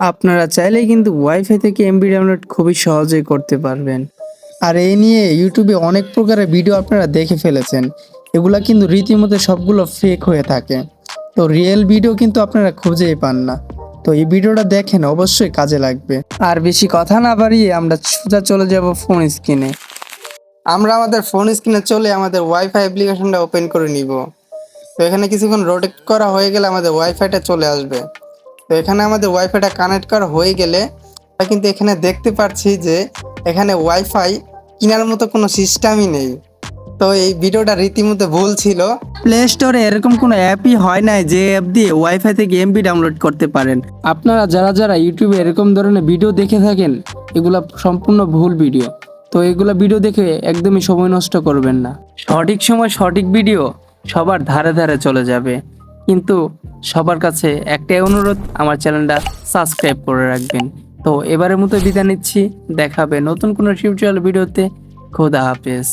আপনারা চাইলে কিন্তু ওয়াইফাই থেকে এমবি ডাউনলোড খুবই সহজেই করতে পারবেন। আর এই নিয়ে ইউটিউবে অনেক প্রকারের ভিডিও আপনারা দেখে ফেলেছেন। এগুলা কিন্তু রীতিমতো সবগুলো ফেক হয়ে থাকে। তো রিয়েল ভিডিও কিন্তু আপনারা খুঁজেই পান না। তো এই ভিডিওটা দেখেন, অবশ্যই কাজে লাগবে। আর বেশি কথা না বাড়িয়ে আমরা সোজা চলে যাব ফোন স্ক্রিনে আমরা আমাদের ফোন স্ক্রিনে চলে আমাদের ওয়াইফাই অ্যাপ্লিকেশনটা ওপেন করে নিব। তো এখানে কিছুক্ষণ রোটেট করা হয়ে গেলে আমাদের ওয়াইফাইটা চলে আসবে। তো এখানে আমাদের ওয়াইফাইটা কানেক্ট করা হয়ে গেলে আমরা কিন্তু এখানে দেখতে পাচ্ছি যে এখানে ওয়াইফাই কেনার মতো কোনো সিস্টেমই নেই। তো এই ভিডিওটা রীতিমতো ভুল ছিল। প্লে স্টোরে এরকম কোনো অ্যাপই হয় নাই যে অ্যাপ দিয়ে ওয়াইফাই থেকে এমবি ডাউনলোড করতে পারেন। আপনারা যারা যারা ইউটিউবে এরকম ধরনের ভিডিও দেখে থাকেন, এগুলা সম্পূর্ণ ভুল ভিডিও। তো এগুলা ভিডিও দেখে একদমই সময় নষ্ট করবেন না। সঠিক সময় সঠিক ভিডিও সবার ধারে ধারে চলে যাবে। কিন্তু সবার কাছে একটাই অনুরোধ, আমার চ্যানেলটা সাবস্ক্রাইব করে রাখবেন। তো এবারের মতো বিদায় নিচ্ছি, দেখাবে নতুন কোনো টিউটোরিয়াল ভিডিওতে। খোদা হাফেজ।